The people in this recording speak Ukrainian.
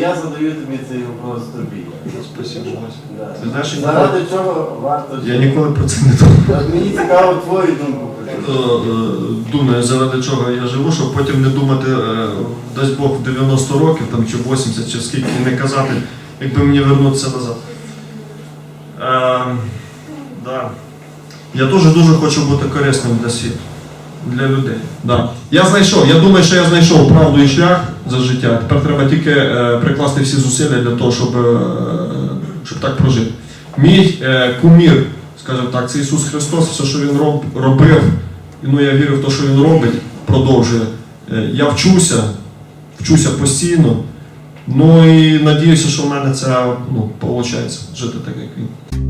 я задаю тобі цей вопрос тобі. Да. Ти знаєш, я Заради чого варто? Я ніколи про це не думав. От Мені цікаво твою думку про Е, е, Думаю, заради чого я живу, щоб потім не думати, е, дасть Бог в 90 років там, чи 80, чи скільки, і не казати, якби мені вернутися назад. Е, да. Я дуже дуже хочу бути корисним для світу, для людей. Да. Я знайшов, я думаю, що я знайшов правду і шлях за життя. Тепер треба тільки е, прикласти всі зусилля для того, щоб, е, щоб так прожити. Мій е, кумір, скажімо так, це Ісус Христос, все, що Він роб, робив, ну я вірю в те, що Він робить, продовжує. Е, я вчуся, вчуся постійно. Ну і надіюся, що в мене це ну, виходить жити так, як він.